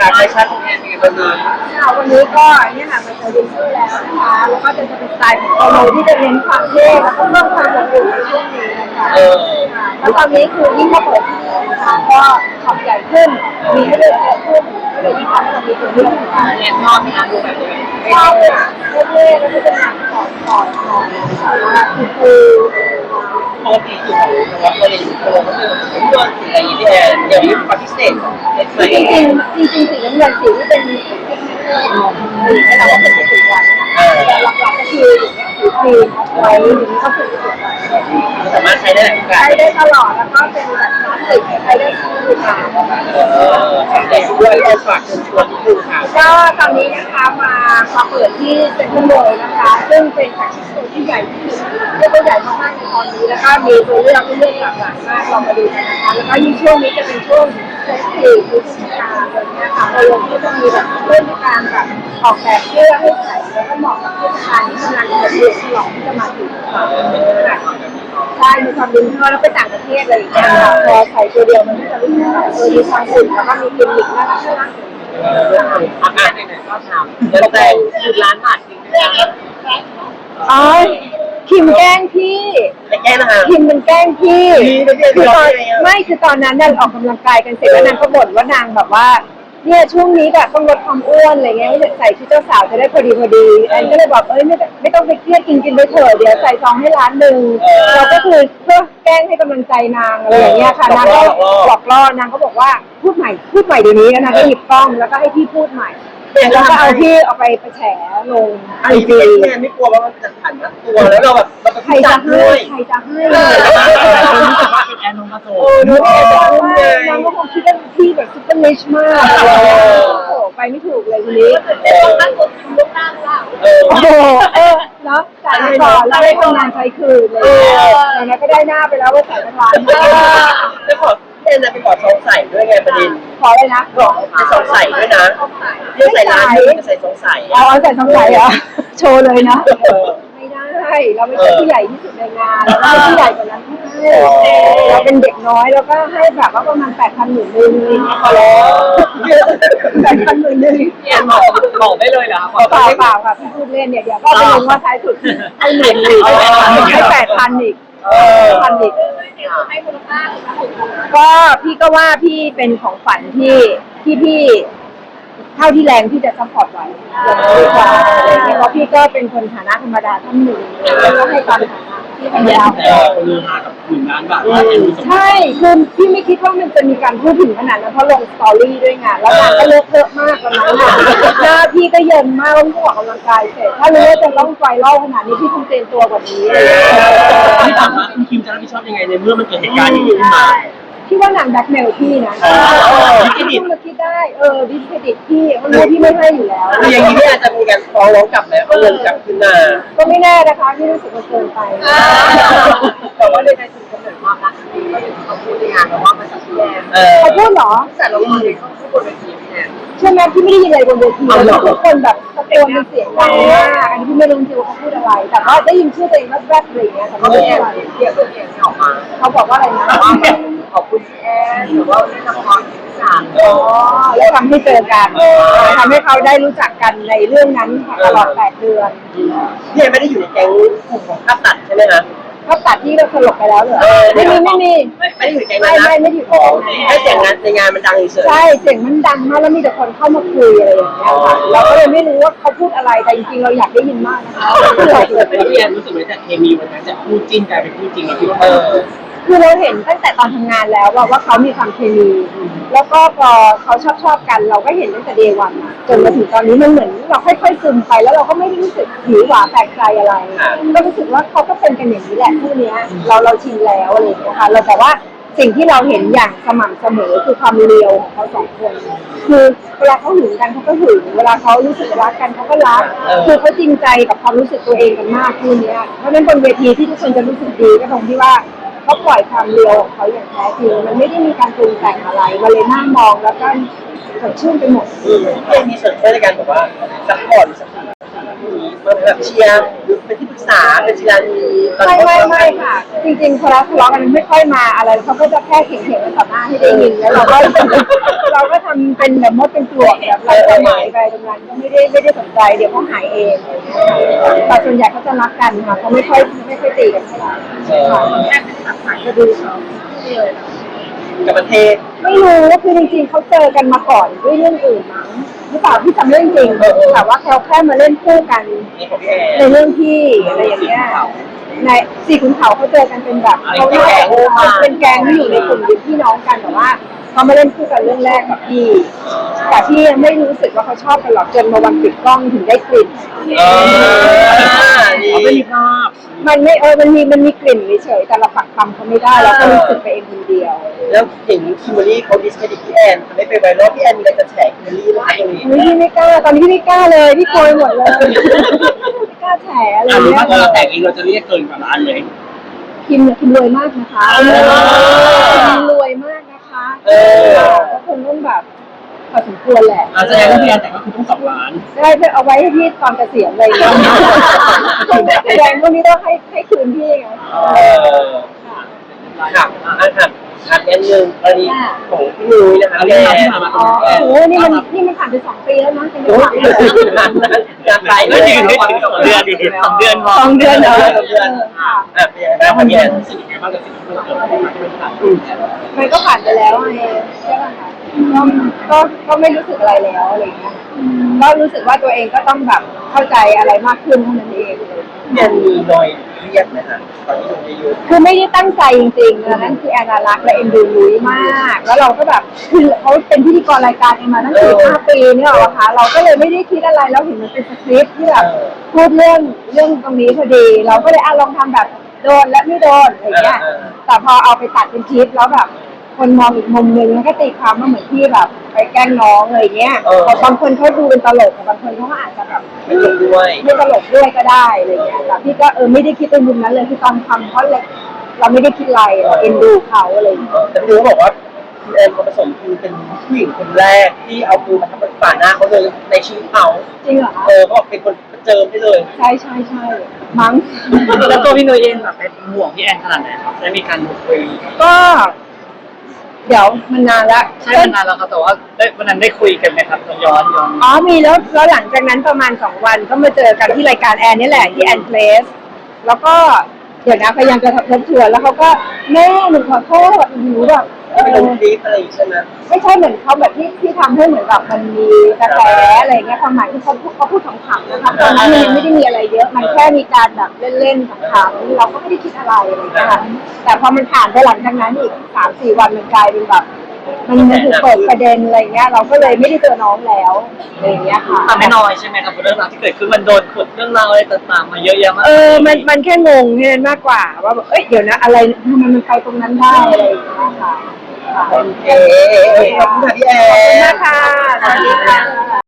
คะแฟชั่นของแอนเป็นไงวันนี้ค่ะวันนี้ก็เนี่ยค่ะมันจะดินเนอแล้วนะคะแล้วก็จะจะเป็นสไตล์ของโตโนที่จะเน้นความเท่แล้วก็เพิ่มความอบอุ่นในช่วงนี้นะคะค่ะแล้วตอนนี้คือยิ่งมาเปิดที่นี่นะคะก็ช็อปใหญ่ขึ้นมีให้เลือกเยอะขึ้นก็เลยยิ่งทำให้เรามีตัวเลือกค่ะแอนชอบไหมคะดูแบบนี้ชอบค่ะเท่ๆแล้วก็เป็นหนังสอนสอนสอนนะคะคือคือ ปกติอยู่ของเราเราเลยอยู่ตัวมันเป็นผมโดนสีอะไรอย่างเงี้ยแอนเดี๋ยวนี้ความพิเศษของเอ็นจริงจริงจริงจริงสีน้ำเงินสีที่เป็นสีให้เราเป็นสีวันแต่หลักๆก็คือสีครีมไว้หรือก็คือสีวันสามารถใช้ได้หลายกาสใช้ได้ตลอดแล้วก็เป็นแบบพลาสติกใช้ได้ทุกรูปแบบเออแต่ด้วยเราฝากชวนนิดนึงค่ะก็ตอนนี้นะคะมา มาเปิดที่เซ็นทรัลเวิลด์นะคะ ซึ่งเป็นแฟชั่นโชว์ที่ใหญ่ที่สุดเรียกว่าใหญ่มากๆในตอนนี้แล้วก็มีตัวเลือกให้เลือกหลากหลายมากลองมาดูกันนะคะแล้วก็ยิ่งช่วงนี้จะเป็นช่วงเฟสติฟหรือเทศกาลอะไรเงี้ยค่ะโอโลก็จะมีแบบเรื่องการแบบออกแบบเสื้อให้ใส่แล้วก็เหมาะกับเทศกาลที่กำลังจะเดือดร้อนที่จะมาถึงค่ะใช่มีความดินเทอร์แล้วไปต่างประเทศอะไรอย่างเงี้ยค่ะพอใส่ตัวเดียวมันก็จะรู้สึกมีความอุ่นแล้วก็มีกิมมิคน่ารักน่ารัก อาการไหนๆก็ทำแล้วแต่หยุดร้านบาทจริงนะคะอ๋อคิมแกล้งพี่ไม่แก้นะคะ คิมมันแกล้งพี่พี่ไม่ใช่คือตอนพี่ไม่ใช่ไม่คือตอนนั้นน่ะออกกำลังกายกันเสร็จแล้วนางก็บ่นว่านางแบบว่าเนี่ยช่วงนี้แบบต้องลดความอ้วนอะไรเงี้ยใส่ชุดเจ้าสาวจะได้พอดีพอดีแอนก็เลยบอกเอ้ยไม่ต้องไม่ต้องไปเครียดกินกินไปเถอะเดี๋ยวใส่ซองให้ร้านหนึ่งเราก็คือเพื่อ แกล้งให้กำลังใจนางอะไรอย่างเงี้ยค่ะนางก็หลอกล่อนางก็บอกว่าพูดใหม่พูดใหม่เดี๋ยวนี้แล้วนางก็หยิบกล้องแล้วก็ให้พี่พูดใหม่แล้วก็เอาพี่เอาไปไปแฉลงไอ้ไอพี่จีแม่ไม่กลัวว่ามันจะผ่านมาตัวแล้วเราแบบเราเป็นใครผู้จัจะดให้ด้วยใครจะให้เออเป็นแอนนงกระโสโอ้ดูแลจังเลยนางก็คงคิดว่าพี่แบบซุปเปอร์ลิชมากโอ้โหไปไม่ถูกเลยทีนี้เออโอ้โหเออเนาะจ่ายไปก่อนแล้วให้ทำงานใช้คืนเลยแต่นั้นก็ได้หน้าไปแล้วว่าใส่ทั้งร้านแล้วขอเอ็นไปขอซองใส่ด้วยไงประเด็นขอเลยนะบอกไปซองใส่ด้วยนะเรื่องใส่ร้านนึงจะใส่ซองใส่เอาเอาใส่ทำไรเหรอโชว์เลยนะไม่ได้เราไม่ใช่ผู้ใหญ่ที่สุดในงานเราเป็นผู้ใหญ่กว่านั้นให้ เราเป็นเด็กน้อยแล้วก็ให้แบบว่าประมาณแปดพันหมื่นหนึ่งพอแล้วแปดพันหมื่นหนึ่งแอนบอกบอกได้เลยเหรอเปล่าเปล่าค่ะพี่พูดเล่นเนี่ยเดี๋ยวก็ไปลงว่าท้ายสุดให้หมื่นหนึ่งให้แปดพันอีกเออพันอีกก็พี่ก็ว่าพี่เป็นของฝันที่ที่พี่ เท่าที่แรงที่จะซัพพอร์ตไหวอย่างนี้ดีกว่าอะไรเงี้ยเพราะพี่ก็เป็นคนฐานะธรรมดาท่านหนึ่งแล้วก็ให้ตามฐานะที่พยายามเออลือมากับหนึ่งล้านบาทว่าแอนดูสมใช่ คือพี่ไม่คิดว่ามันจะมีการพูดถึงขนาดนั้นเพราะลงสตอรี่ด้วยไงแล้วนางก็เลอะเทอะมากตอนนั้นน่ะหน้าพี่ก็เย็นมากแล้วพี่ออกกำลังกายเสร็จ ถ้ารู้ว่าจะต้องไฟเล่าขนาดนี้พี่คงเตรียมตัวกว่านี้ที่ถามว่าคุณคิมจะรับผิดชอบยังไงในเมื่อมันเกิดเหตุการณ์อย่างนี้ขึ้นมา พี่ว่านางแบ็คเมลพี่นะเออพี่คิดมาคิด ได้เออดิสเครดิตพี่เพราะรู้ว่าพี่ไม่ให้อยู่แล้ว คืออย่างนี้พี่อาจจะมีการฟ้องร้องกลับแล้วเอาเงินกลับขึ้นมาก็ไม่แน่นะคะพี่รู้สึกว่าเกินไป แต่ว่าในในจุดกำเนิดความรักครั้งนี้ก็อย่างที่เขาพูดในงานแต่ว่ามันจะพี่แอนเออเขาพูดเหรอ แต่เราไม่ได้เขาพูดบนเวทีพี่แอน ใช่ไหมพี่ไม่ได้ยินอะไรบนเวทีเอาเหรอทุกคนแบบตะโกนเป็นเสียงดังมากอันนี้พี่ไม่รู้จริงๆว่าเขาพูดอะไร แต่ว่าได้ยินชื่อตัวเองแวบๆอะไรอย่างเงี้ยแต่เขาไม่ไม่ได้แออะนไรเรียกตัวเองออกมาเขาบอกว่าอะไรนะว่าขอบคุณพี่แอนหรือว่าเล่นละครที่สามอ๋อแล้วทำให้เจอกันทำให้เขาได้รู้จักกันในเรื่องนั้นตลอดแปดเดือน พี่แอนไม่ได้อยู่ในแก๊งกลุ่มของภาพตัดใช่ไหมคะ เขาตัดที่เราสลบไปแล้วเหรอเออไม่มีไม่มีไม่ได้อยู่ในแก๊งไม่นั้นนะไม่ไม่ได้อยู่ในแก๊งนั้นให้เสียงงานในงานมันดังเฉยใช่เสียงมันดังมากแล้วมีแต่คนเข้ามาคุยอะไรอย่างเงี้ยค่ะเราก็เลยไม่รู้ว่าเขาพูดอะไรแต่จริงๆเราอยากได้ยินมากนะคะคือเราแต่พี่แอนรู้สึกไหมจากเคมีวันนั้นจากคู่จิ้นกลายเป็นคู่จริงอะพี่ว่าเออ คือเราเห็นตั้งแต่ตอนทำงานแล้วว่าว่าเขามีความเคมีแล้วก็พอเขาชอบชอบกัน เราก็เห็นตั้งแต่เดวันอะจนมาถึงตอนนี้มันเหมือนเราค่อยๆซึมไปแล้วเราก็ไม่ได้รู้สึกหิวหวาแปลกใจอะไรก็รู้สึกว่าเขาก็เป็นกันอย่างนี้แหละคู่เนี้ยเราเราชินแล้วอะไรอย่างเงี้ยค่ะเราแต่ว่าสิ่งที่เราเห็นอย่างสม่ำเสมอคือความเรียวของเขาสองคน คือเวลาเขาหึงกันเขาก็หึงเวลาเขารู้สึกรักกันเขาก็รัก คือเขาจริงใจกับความรู้สึกตัวเองกันมากคู่เนี้ยเพราะฉะนั้นบนเวทีที่ทุกคนจะรู้สึกดีก็ตรงที่ว่า เขาปล่อยความเรียวของเขาอย่างแท้จริงมันไม่ได้มีการปรุงแต่งอะไรมาเลยน่ามองแล้วก็สดชื่นไปหมด อืมไม่มีส่วนช่วยในการแบบว่าซัพพอร์ตหรือสักที มันแบบเชียร์เป็นที่ปรึกษาเป็นศิลานีตอนไม่นี้ไม่ไม่ค่ะ จริงๆพอเราทะเลาะกันไม่ค่อยมาอะไรเขาก็จะแค่เถียงๆกันต่อหน้าให้ได้ยินแล้วเราก็เราก็ทำเป็นแบบมดเป็นปลวกแบบไร้ความหมายไปตรงนั้นก็ไม่ได้ไม่ได้สนใจเดี๋ยวเขาหายเองอะไรอย่างเงี้ยค่ะแต่ส่วนใหญ่เขาจะรักกันค่ะเขาไม่ค่อยไม่ค่อยตีกันเท่าไหร่เออค่ะจะดูเขากับประเทศ ไม่รู้ว่าคือจริงๆเขาเจอกันมาก่อนด้วยเรื่องอื่นมั้ง หรือเปล่าพี่จำเรื่องจริงแต่ว่าเขาแค่มาเล่นคู่กันนี่ของพี่แอนในเรื่องที่อะไรอย่างเงี้ยในสี่ขุนเขาเขาเจอกันเป็นแบบเขาน่าจะเขาเป็นแก๊งที่อยู่ในกลุ่มพี่น้องกันแต่ว่าเขามาเล่นคู่กันเรื่องแรกกับพี่แต่พี่ยังไม่รู้สึกว่าเขาชอบกันหรอกจนมาวันปิดกล้องถึงได้กลิ่นเออนี่เขาไม่มีภาพ มันไม่เออมันมีมันมีกลิ่นเฉยๆแต่เราปักคำเขาไม่ได้เราก็รู้สึกไปเองคนเดียวแล้วอย่างนี้คิมเบอรี่เขาดิสเครดิตพี่แอนทำให้ไปไวรัลพี่แอนมีอะไรจะแฉคิมเบอรี่ไหมตรงนี้เฮ้ยพี่ไม่กล้าตอนนี้พี่ไม่กล้าเลยพี่โกยหมดเลยไม่กล้าแฉอะไรอะหรือเงี้ว่าถ้าเราแต่งเองเราจะเรียกเกินกว่าล้านเลยคิมเนี่ยคิมรวยมากนะคะเออคิมรวยมากนะคะเออก็คงต้องแบบพ อสมควรแหละอาแสดงว่าพี่แอนแต่งก็คือต้องสองล้านได้เพื่อเอาไว้ให้พี่ตอนเกษียณเลยนะคงไม่แสดงพวกนี้ต้องให้ให้คืนพี่ไงเออค่ะอะค่ะค่ะอันหนึ่งกรณีของพี่นุ้ยนะคะเอาพี่เรื่แอองราวที่นผ่านมาอ๋อโอ้โหนี่มันนี่มันผ่านไปสองปีแล้วนะจริงโอ้ยๆงานนั้นงานไปไม่ถึงไม่ถึงสองเดือนดิสองเดือนพอสองเดือนเหรอสองเดือนค่ะอะเป็นยังไงแล้วบ้างมันพี่แอนรู้สึกยังไงบ้างกับสิ่งที่มันเกิดขึ้นมาที่มันผ่าน มันก็ผ่านไปแล้วไงใช่ไหมคะ ก็ก็ก็ไม่รู้สึกอะไรแล้วอะไรอย่างเงี้ยก็รู้สึกว่าตัวเองก็ต้องแบบเข้าใจอะไรมากขึ้นเท่านั้นเองเลยพี่แอนมีนอยเครียดไหมคะตอนที่ลงเยอะคือไม่ได้ตั้งใจจริงๆอันนั้นคือแอนนารักและเอ็นดูนุ้ยมาก แล้วเราก็แบบคือเขาเป็นพิธีกรรายการเองมาตั้งสี่ห้าปีเนี่ยหรอคะเราก็เลยไม่ได้คิดอะไรเราเห็นมันเป็นสคริปต์ที่แบบพูดเรื่องเรื่องตรงนี้พอดี เราก็เลยอะลองทำแบบโดนและไม่โดนอะไรเงี้ยแต่พอเอาไปตัดเป็นคลิปแล้วแบบ คนมองอีกมุมนึงมันก็ตีความว่าเหมือนที่แบบ ไปแกล้งน้องอะไรเงี้ยแต่บางคนเขาดูเป็นตลกแต่บางคนเขาก็อาจจะแบบๆไม่ลงด้วยไม่ตลกด้วยก็ได้อะไรเงี้ยแต่พี่ก็เออไม่ได้คิดในมุมนั้นเลยคือตอนทำเพราะเลยเราไม่ได้คิดอะไรเราเอ็นดูเขาอะไรเงี้ยเออแต่พี่นุ้ยบอกว่าพี่แอนคนผสมคือเป็นผู้หญิงคนแรกที่เอาปืนมาทำเป็นฝ่าหน้าเขาเลยในชีวิตเขาจริงเหรอคะเออเขาบอกเป็นคนเจิมได้เลยใช่ใช่ใช่มั้ง แล้วตัวพี่นุ้ยเองแบบเป็นห่วงพี่แอนขนาดไหนครับได้มีการคุยก็ เดี๋ยวมันนานละใช่มานานแล้วครับแต่ว่าได้วันนั้นได้คุยกันไหมครับย้อนย้อนอ๋อมีแล้วแล้วหลังจากนั้นประมาณสองวันก็มาเจอกันที่รายการแอนนี่แหละที่แอนเพลสแล้วก็เดี๋ยวนะพยายามจะทบทวนแล้วเขาก็แม่หนูขอโทษหนูแบบ เอไปลงอคลิปอะไรอย่างงี้ใช่ไหมไม่ใช่เหมือนเขาแบบที่ที่ทำให้เหมือนแบบมันมีกระแสอะไรเงี้ยความหมายที่เขาพูดเขาพูดขำๆนะคะตอนนั้นมันยังไม่ได้มีอะไรเยอะมันแค่มีการแบบเล่นๆขำๆเราก็ไม่ได้คิดอะไรอะไรเงี้ยค่ะแต่พอมันผ่านไปหลังจากนั้นอีกสามสี่วันมันกลายเป็นแบบ มันมันถูกเปิดประเด็นอะไรเงี้ยเราก็เลยไม่ได้เจอน้องแล้วอะไรเงี้ยค่ะ ทำให้น้อยใช่ไหมครับเรื่องราวที่เกิดขึ้นมันโดนขุดเรื่องราวอะไรต่างๆมาเยอะแยะมากเออ มันมันแค่งงแค่นั้นมากกว่า ว่าแบบเอ้ยเดี๋ยวนะอะไรทำไมมันไปตรงนั้นได้อะไรอย่างเงี้ยค่ะค่ะ โอเคขอบคุณค่ะพี่แอขอบคุณนมากค่ะสวัสดีค่ะ